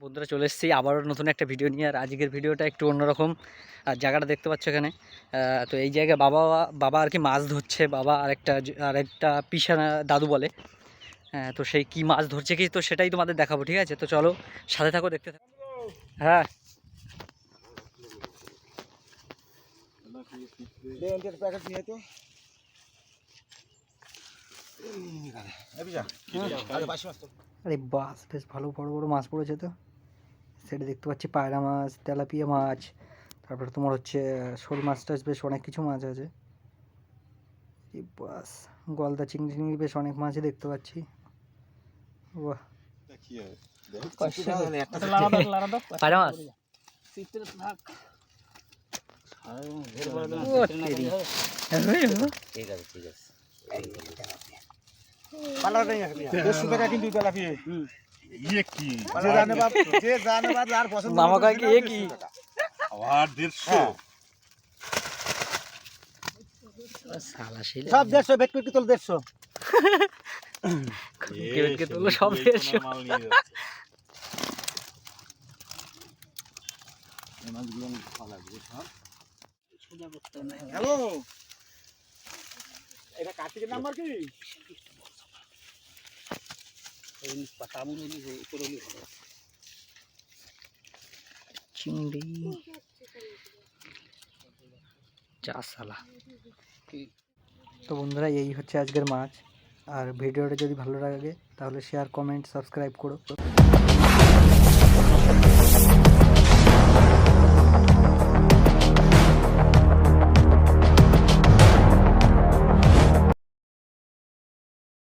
বন্ধুরা চলে এসেছি। আবারও নতুন একটা ভিডিও নিয়ে, আর আজকের ভিডিওটা একটু অন্যরকম। আর জায়গাটা দেখতে পাচ্ছ এখানে। তো এই জায়গায় বাবা বাবা আর কি মাছ ধরছে। বাবা আরেকটা জ- আরেকটা পিসা দাদু বলে। তো সেই কি মাছ ধরছে কি, তো সেটাই তোমাদের দেখাবো, ঠিক আছে? তো চলো, সাথে থাকো, দেখতে থাকো। হ্যাঁ। প্যাকেট নিয়ে তো আরে বাস বেশ ভালো বড় বড় মাছ পড়েছে তো। সেটা দেখতে পাচ্ছি পায়রা মাছ তেলাপিয়া মাছ তারপরে তোমার হচ্ছে শোল মাছ টাছ বেশ অনেক কিছু মাছ আছে। বাস গলদা চিংড়ি চিংড়ি বেশ অনেক মাছই দেখতে পাচ্ছি। বাহ। মাছ? ঠিক আছে ঠিক আছে। দেড়শো টাকা কিন্তু তেলাপিয়া ইয়ে কি? যে জানে বাপ যে জানে বাপ যার পছন্দ মামা কয় কি, এ কি? আবার দেড়শো? হ্যাঁ। সব দেড়শো বেট করে তোল দেড়শো। কে কে সব দেড়শো মাল নিয়ে যাচ্ছে। হ্যালো। এটা কার্তিকের নাম্বার কি? चिंगड़ी तो बंधुरा यही हे आजकल माच और भिडियो जो भलो लगे शेयर कमेंट सबसक्राइब करो